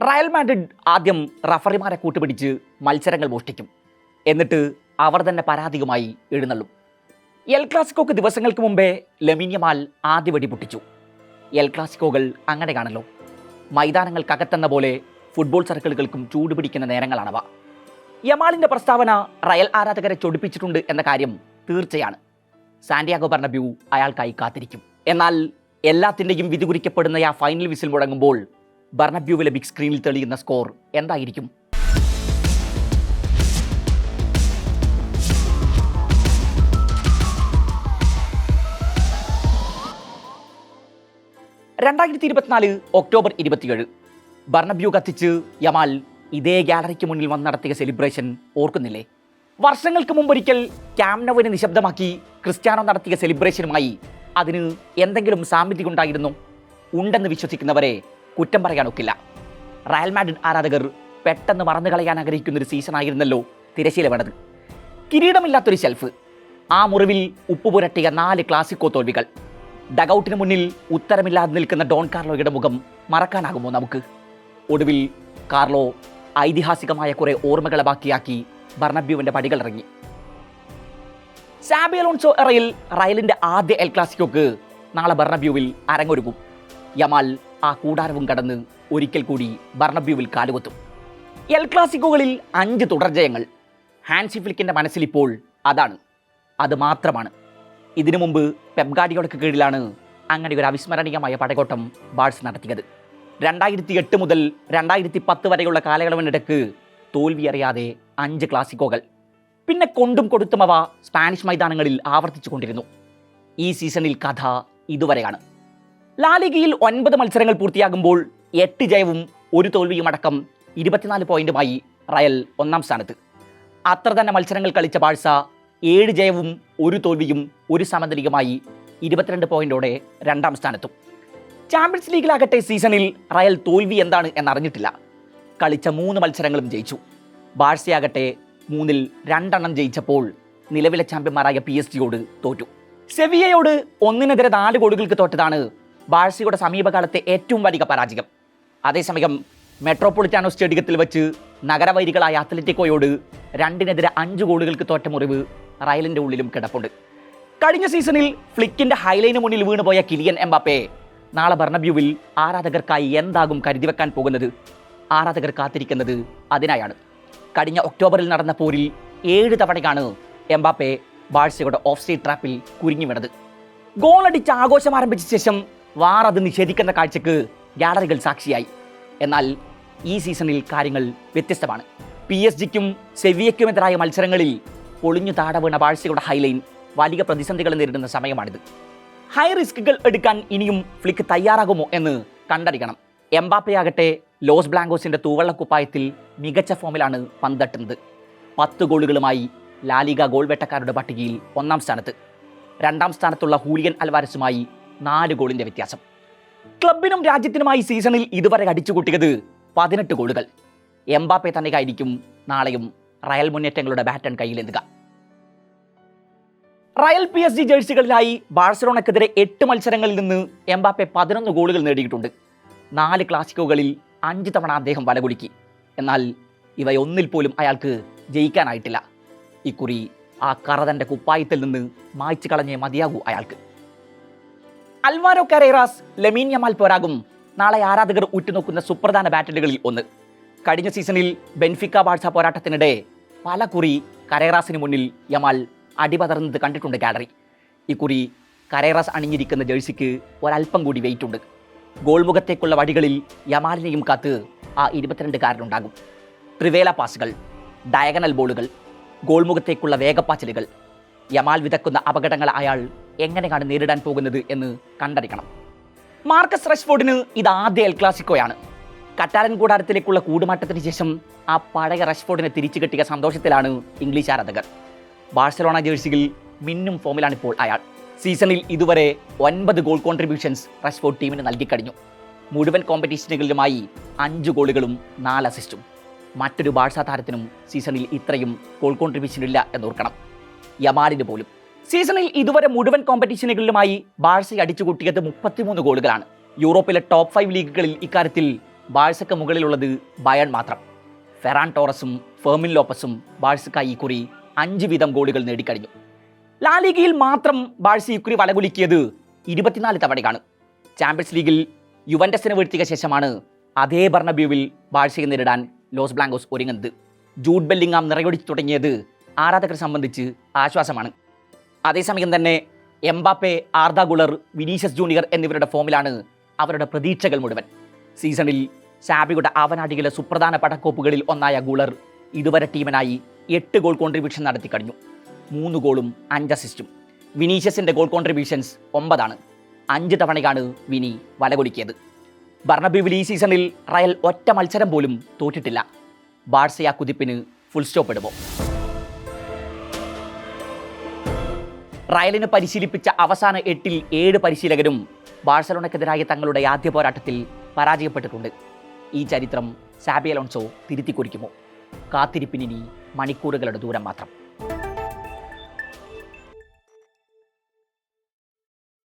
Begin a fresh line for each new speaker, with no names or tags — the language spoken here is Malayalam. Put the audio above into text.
റയൽ മാഡ്രിഡ് ആദ്യം റഫറിമാരെ കൂട്ടുപിടിച്ച് മത്സരങ്ങൾ മോഷ്ടിക്കും. എന്നിട്ട് അവർ തന്നെ പരാതിയുമായി എഴുന്നള്ളും. എൽ ക്ലാസിക്കോക്ക് ദിവസങ്ങൾക്ക് മുമ്പേ ലെമിനിയമാൽ ആദ്യ വെടി പൊട്ടിച്ചു. എൽ ക്ലാസിക്കോകൾ അങ്ങനെയാണല്ലോ മൈതാനങ്ങൾക്കകത്തെന്ന പോലെ ഫുട്ബോൾ സർക്കിളുകൾക്കും ചൂടുപിടിക്കുന്ന നേരങ്ങളാണവ. യമാളിന്റെ പ്രസ്താവന റയൽ ആരാധകരെ ചൊടിപ്പിച്ചിട്ടുണ്ട് എന്ന കാര്യം തീർച്ചയാണ്. സാന്റിയാഗോ ബർണബ്യൂ അയാൾക്കായി കാത്തിരിക്കും. എന്നാൽ എല്ലാത്തിന്റെയും വിധി കുറിക്കപ്പെടുന്ന ആ ഫൈനൽ വിസിൽ മുഴങ്ങുമ്പോൾ ബർണബ്യൂവിലെ ബിഗ് സ്ക്രീനിൽ തെളിയുന്ന സ്കോർ എന്തായിരിക്കും? രണ്ടായിരത്തി ഇരുപത്തിനാല് ഒക്ടോബർ ഇരുപത്തിയേഴ്. ബർണബ്യൂ കത്തിച്ച് യമാൽ ഇതേ ഗാലറിക്ക് മുന്നിൽ വന്ന് നടത്തിയ സെലിബ്രേഷൻ ഓർക്കുന്നില്ലേ? വർഷങ്ങൾക്ക് മുമ്പൊരിക്കൽ ക്യാംനവിനെ നിശബ്ദമാക്കി ക്രിസ്ത്യാനോ നടത്തിയ സെലിബ്രേഷനുമായി അതിന് എന്തെങ്കിലും സാമ്യത ഉണ്ടായിരുന്നു ഉണ്ടെന്ന് വിശ്വസിക്കുന്നവരെ കുറ്റം പറയാനൊക്കില്ല. റയൽ മാഡ്രിഡ് ആരാധകർ പെട്ടെന്ന് മറന്നു കളയാൻ ആഗ്രഹിക്കുന്ന ഒരു സീസൺ ആയിരുന്നല്ലോ തിരശീല വേണത് കിരീടമില്ലാത്തൊരു ഷെൽഫ് ആ മുറിവിൽ ഉപ്പ് പുരട്ടിയ നാല് ക്ലാസിക്കോ തോൽവികൾ. ഡഗൌട്ടിന് മുന്നിൽ ഉത്തരമില്ലാതെ നിൽക്കുന്ന ഡോൺ കാർലോയുടെ മുഖം മറക്കാനാകുമോ നമുക്ക്? ഒടുവിൽ കാർലോ ഐതിഹാസികമായ കുറെ ഓർമ്മകളെ ബാക്കിയാക്കി ബർണബ്യുവിന്റെ പടികൾ ഇറങ്ങി. സാബിയലോൺസോ എറയിൽ റയലിന്റെ ആദ്യ എൽ ക്ലാസിക്കോക്ക് നാളെ ബർണബ്യൂവിൽ അരങ്ങൊരുങ്ങും. യമാൽ ആ കൂടാരവും കടന്ന് ഒരിക്കൽ കൂടി ബർണബ്യൂവിൽ കാലുകൊത്തു. എൽ ക്ലാസിക്കോകളിൽ അഞ്ച് തുടർജയങ്ങൾ. ഹാൻസി ഫ്ലിക്കിന്റെ മനസ്സിലിപ്പോൾ അതാണ്. അത് മാത്രമാണ്. ഇതിനു മുമ്പ് പെപ്ഗാഡിയോടക്ക് കീഴിലാണ് അങ്ങനെ ഒരു അവിസ്മരണീയമായ പടകോട്ടം ബാഴ്സ് നടത്തിയത്. രണ്ടായിരത്തി എട്ട് മുതൽ രണ്ടായിരത്തി പത്ത് വരെയുള്ള കാലയളവിനിടക്ക് തോൽവി അറിയാതെ അഞ്ച് ക്ലാസിക്കോകൾ. പിന്നെ കൊണ്ടും കൊടുത്തും അവ സ്പാനിഷ് മൈതാനങ്ങളിൽ ആവർത്തിച്ചു കൊണ്ടിരുന്നു ഈ സീസണിൽ കഥ ഇതുവരെയാണ്. ലാലിഗയിൽ ഒൻപത് മത്സരങ്ങൾ പൂർത്തിയാകുമ്പോൾ എട്ട് ജയവും ഒരു തോൽവിയും അടക്കം ഇരുപത്തിനാല് പോയിന്റുമായി റയൽ ഒന്നാം സ്ഥാനത്ത്. അത്ര തന്നെ മത്സരങ്ങൾ കളിച്ച ബാഴ്സ ഏഴ് ജയവും ഒരു തോൽവിയും ഒരു സമനിലയുമായി ഇരുപത്തിരണ്ട് പോയിന്റോടെ രണ്ടാം സ്ഥാനത്തും. ചാമ്പ്യൻസ് ലീഗിലാകട്ടെ സീസണിൽ റയൽ തോൽവി എന്താണ് എന്നറിഞ്ഞിട്ടില്ല. കളിച്ച മൂന്ന് മത്സരങ്ങളും ജയിച്ചു. ബാഴ്സയാകട്ടെ മൂന്നിൽ രണ്ടെണ്ണം ജയിച്ചപ്പോൾ നിലവിലെ ചാമ്പ്യന്മാരായ പി എസ് ജിയോട് തോറ്റു. സെവിയയോട് ഒന്നിനെതിരെ നാല് ഗോളുകൾക്ക് തോറ്റതാണ് ബാഴ്സയുടെ സമീപകാലത്തെ ഏറ്റവും വലിയ പരാജയം. അതേസമയം മെട്രോപൊളിറ്റാനോ സ്റ്റേഡിയത്തിൽ വെച്ച് നഗരവൈരികളായ അത്ലറ്റിക്കോയോട് രണ്ടിനെതിരെ അഞ്ച് ഗോളുകൾക്ക് തോറ്റ മുറിവ് റയലിന്റെ ഉള്ളിലും കിടപ്പുണ്ട്. കഴിഞ്ഞ സീസണിൽ ഫ്ലിക്കിന്റെ ഹൈലൈന് മുന്നിൽ വീണുപോയ കിലിയൻ എംബാപ്പെ നാളെ ഭർണബ്യൂവിൽ ആരാധകർക്കായി എന്താകും കരുതി വെക്കാൻ പോകുന്നത്? ആരാധകർ കാത്തിരിക്കുന്നത് അതിനായാണ്. കഴിഞ്ഞ ഒക്ടോബറിൽ നടന്ന പോരിൽ ഏഴ് തവണയാണ് എംബാപ്പെ ബാഴ്സയുടെ ഓഫ് സൈഡ് ട്രാപ്പിൽ കുരുങ്ങി ഗോളടിച്ച് ആഘോഷം ആരംഭിച്ച ശേഷം വാർ അത് നിഷേധിക്കുന്ന കാഴ്ചക്ക് ഗാലറികൾ സാക്ഷിയായി. എന്നാൽ ഈ സീസണിൽ കാര്യങ്ങൾ വ്യത്യസ്തമാണ്. പി എസ് ജിക്കും സെവിയയ്ക്കുമെതിരായ മത്സരങ്ങളിൽ പൊളിഞ്ഞു താഴെ വീണ ബാഴ്സയുടെ ഹൈലൈൻ വലിയ പ്രതിസന്ധികൾ നേരിടുന്ന സമയമാണിത്. ഹൈ റിസ്കുകൾ എടുക്കാൻ ഇനിയും ഫ്ലിക്ക് തയ്യാറാകുമോ എന്ന് കണ്ടറിയണം. എംബാപ്പയാകട്ടെ ലോസ് ബ്ലാങ്കോസിന്റെ തൂവള്ളക്കുപ്പായത്തിൽ മികച്ച ഫോമിലാണ് പന്തട്ടുന്നത്. പത്ത് ഗോളുകളുമായി ലാലിക ഗോൾ വേട്ടക്കാരുടെ പട്ടികയിൽ ഒന്നാം സ്ഥാനത്ത്. രണ്ടാം സ്ഥാനത്തുള്ള ഹൂലിയൻ അൽവാരസുമായി നാല് ഗോളിന്റെ വ്യത്യാസം. ക്ലബിനും രാജ്യത്തിനുമായി സീസണിൽ ഇതുവരെ അടിച്ചുകൂട്ടിയത് പതിനെട്ട് ഗോളുകൾ. എംബാപ്പെ തന്നെയായിരിക്കും നാളെയും റയൽ മുന്നേറ്റങ്ങളുടെ ബാറ്റൺ കയ്യിലെത്തുക റയൽ പി എസ് ജി ജേഴ്സികളിലായി ബാഴ്സലോണക്കെതിരെ എട്ട് മത്സരങ്ങളിൽ നിന്ന് എംബാപ്പെ പതിനൊന്ന് ഗോളുകൾ നേടിയിട്ടുണ്ട്. നാല് ക്ലാസിക്കോകളിൽ അഞ്ച് തവണ അദ്ദേഹം വലകുലുക്കി എന്നാൽ ഇവയൊന്നിൽ പോലും അയാൾക്ക് ജയിക്കാനായിട്ടില്ല. ഇക്കുറി ആ കറതന്റെ കുപ്പായത്തിൽ നിന്ന് മായ്ച്ചു കളഞ്ഞേ മതിയാകൂ അയാൾക്ക്. അൽവാരോ കരേറാസ് ലെമീൻ പോരാകും. നാളെ ആരാധകർ ഉറ്റുനോക്കുന്ന സുപ്രധാന ബാറ്റലുകളിൽ ഒന്ന്. കഴിഞ്ഞ സീസണിൽ ബെൻഫിക്ക ബാഴ്സ പോരാട്ടത്തിനിടെ പല കുറി കരേറാസിന് മുന്നിൽ യമാൽ അടിപതർന്നത് കണ്ടിട്ടുണ്ട് ഗാലറി. ഇക്കുറി കരേറാസ് അണിഞ്ഞിരിക്കുന്ന ജേഴ്സിക്ക് ഒരല്പം കൂടി വെയിറ്റ് ഉണ്ട്. ഗോൾമുഖത്തേക്കുള്ള വഴികളിൽ യമാലിനെയും കാത്ത് ആ ഇരുപത്തിരണ്ടുകാരനുണ്ടാകും ത്രിവേല പാസുകൾ ഡയഗണൽ ബോളുകൾ ഗോൾമുഖത്തേക്കുള്ള വേഗപ്പാച്ചിലുകൾ. യമാൽ വിതക്കുന്ന അപകടങ്ങൾ അയാൾ എങ്ങനെയാണ് നേരിടാൻ പോകുന്നത് എന്ന് കണ്ടറിയണം. മാർക്കസ് റഷ്ഫോർഡിന് ഇത് ആദ്യ എൽ ക്ലാസിക്കോയാണ് കറ്റാരൻ കൂടാരത്തിലേക്കുള്ള കൂടുമാറ്റത്തിന് ശേഷം ആ പഴയ റഷ്ഫോർഡിനെ തിരിച്ചു കിട്ടിയ സന്തോഷത്തിലാണ് ഇംഗ്ലീഷ് ആരാധകർ. ബാഴ്സലോണ ജേഴ്സിയിൽ മിന്നും ഫോമിലാണ് ഇപ്പോൾ അയാൾ. സീസണിൽ ഇതുവരെ ഒൻപത് ഗോൾ കോൺട്രിബ്യൂഷൻസ് റഷ്ഫോർഡ് ടീമിന് നൽകിക്കഴിഞ്ഞു മുഴുവൻ കോമ്പറ്റീഷനുകളിലുമായി അഞ്ച് ഗോളുകളും നാല് അസിസ്റ്റും മറ്റൊരു ബാഴ്സ താരത്തിനും സീസണിൽ ഇത്രയും ഗോൾ കോൺട്രിബ്യൂഷൻ ഇല്ല എന്നോർക്കണം യമാലിന് പോലും. സീസണിൽ ഇതുവരെ മുഴുവൻ കോമ്പറ്റീഷനുകളിലുമായി ബാഴ്സ അടിച്ചുകൂട്ടിയത് മുപ്പത്തിമൂന്ന് ഗോളുകളാണ്. യൂറോപ്പിലെ ടോപ്പ് ഫൈവ് ലീഗുകളിൽ ഇക്കാര്യത്തിൽ ബാഴ്സയ്ക്ക് മുകളിലുള്ളത് ബയൺ മാത്രം. ഫെറാൻ ടോറസും ഫെർമിൻ ലോപ്പസും ബാഴ്സക്കായി ഇക്കുറി അഞ്ച് വീതം ഗോളുകൾ നേടിക്കഴിഞ്ഞു. ലാലിഗയിൽ മാത്രം ബാഴ്സ ഇക്കുറി വലകുലിക്കിയത് ഇരുപത്തിനാല് തവണയാണ്. ചാമ്പ്യൻസ് ലീഗിൽ യുവന്റസിനെ വീഴ്ത്തിയ ശേഷമാണ് അതേ ബർണബ്യൂവിൽ ബാഴ്സയെ നേരിടാൻ ലോസ് ബ്ലാങ്കോസ് ഒരുങ്ങുന്നത്. ജൂഡ് ബെല്ലിങ്ങാം നിറയൊടിച്ചു തുടങ്ങിയത് ആരാധകരെ സംബന്ധിച്ച് ആശ്വാസമാണ്. അതേസമയം തന്നെ Mbappe Arda Guler Vinicius junior എന്നിവരുടെ ഫോമിലാണ് അവരുടെ പ്രതീക്ഷകൾ മുഴുവൻ. സീസണിൽ സാബിയുടെ ആവനാടികളെ സുപ്രധാന പടക്കോപ്പുകളിൽ ഒന്നായ ഗുളർ ഇതുവരെ ടീമിനായി എട്ട് ഗോൾ കോൺട്രിബ്യൂഷൻ നടത്തി കഴിഞ്ഞു. മൂന്ന് ഗോളും അഞ്ച് അസിസ്റ്റും വിനീഷ്യസിന്റെ ഗോൾ കോൺട്രിബ്യൂഷൻസ് ഒമ്പതാണ്. അഞ്ച് തവണയാണ് വിനി വലകൊടുക്കിയത് ബർണബ്യൂവിൽ ഈ സീസണിൽ റയൽ ഒറ്റ മത്സരം പോലും തോറ്റിട്ടില്ല. ബാഴ്സയ കുതിപ്പിന് ഫുൾ സ്റ്റോപ്പ് ഇടുമോ? റയലിന് പരിശീലിപ്പിച്ച അവസാന എട്ടിൽ ഏഴ് പരിശീലകരും ബാഴ്സലോണയ്ക്കെതിരായ തങ്ങളുടെ ആദ്യ പോരാട്ടത്തിൽ പരാജയപ്പെട്ടിട്ടുണ്ട്. ഈ ചരിത്രം സാബി അലോൺസോ തിരുത്തിക്കുറിക്കുമോ കാത്തിരിപ്പിനി മണിക്കൂറുകളുടെ ദൂരം മാത്രം.